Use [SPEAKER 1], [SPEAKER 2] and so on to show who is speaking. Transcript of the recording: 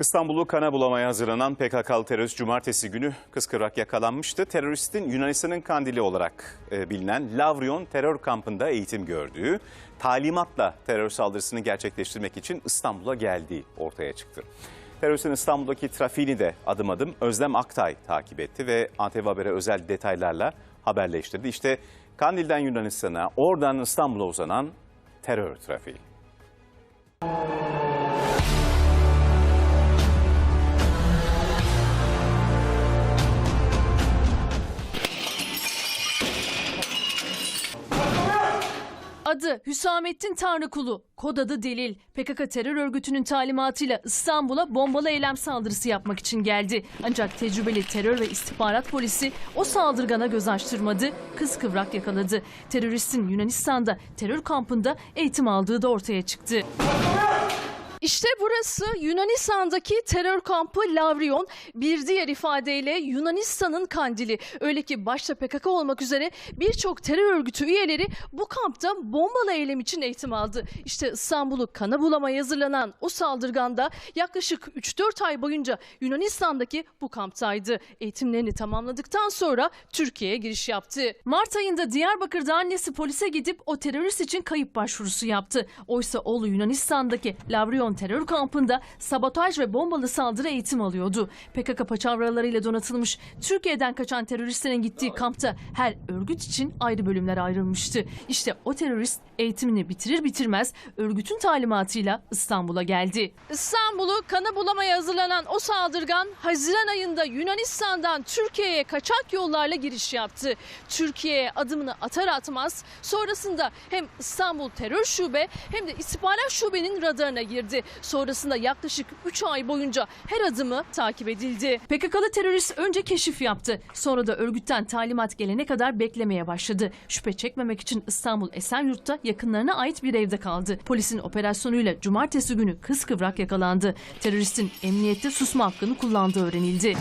[SPEAKER 1] İstanbul'u kana bulamaya hazırlanan PKK'lı terörist cumartesi günü kıskıvrak yakalanmıştı. Teröristin Yunanistan'ın kandili olarak e, bilinen Lavrion terör kampında eğitim gördüğü, talimatla terör saldırısını gerçekleştirmek için İstanbul'a geldiği ortaya çıktı. Teröristin İstanbul'daki trafiğini de adım adım Özlem Aktay takip etti ve ATV Haber'e özel detaylarla haberleştirdi. İşte Kandil'den Yunanistan'a, oradan İstanbul'a uzanan terör trafiği.
[SPEAKER 2] Adı Hüsamettin Tanrıkulu, kod adı Delil. PKK terör örgütünün talimatıyla İstanbul'a bombalı eylem saldırısı yapmak için geldi. Ancak tecrübeli terör ve istihbarat polisi o saldırgana göz açtırmadı, kız kıvrak yakaladı. Teröristin Yunanistan'da terör kampında eğitim aldığı da ortaya çıktı. İşte burası Yunanistan'daki terör kampı Lavrion. Bir diğer ifadeyle Yunanistan'ın kandili. Öyle ki başta PKK olmak üzere birçok terör örgütü üyeleri bu kampta bombalı eylem için eğitim aldı. İşte İstanbul'u kana bulamaya hazırlanan o saldırganda yaklaşık 3-4 ay boyunca Yunanistan'daki bu kamptaydı. Eğitimlerini tamamladıktan sonra Türkiye'ye giriş yaptı. Mart ayında Diyarbakır'da annesi polise gidip o terörist için kayıp başvurusu yaptı. Oysa oğlu Yunanistan'daki Lavrion terör kampında sabotaj ve bombalı saldırı eğitim alıyordu. PKK paçavralarıyla donatılmış Türkiye'den kaçan teröristlerin gittiği kampta her örgüt için ayrı bölümler ayrılmıştı. İşte o terörist eğitimini bitirir bitirmez örgütün talimatıyla İstanbul'a geldi. İstanbul'u kana bulamaya hazırlanan o saldırgan Haziran ayında Yunanistan'dan Türkiye'ye kaçak yollarla giriş yaptı. Türkiye'ye adımını atar atmaz sonrasında hem İstanbul Terör Şube hem de İstihbarat Şube'nin radarına girdi. Sonrasında yaklaşık 3 ay boyunca her adımı takip edildi. PKK'lı terörist önce keşif yaptı. Sonra da örgütten talimat gelene kadar beklemeye başladı. Şüphe çekmemek için İstanbul Esenyurt'ta yakınlarına ait bir evde kaldı. Polisin operasyonuyla cumartesi günü kız kıvrak yakalandı. Teröristin emniyette susma hakkını kullandığı öğrenildi.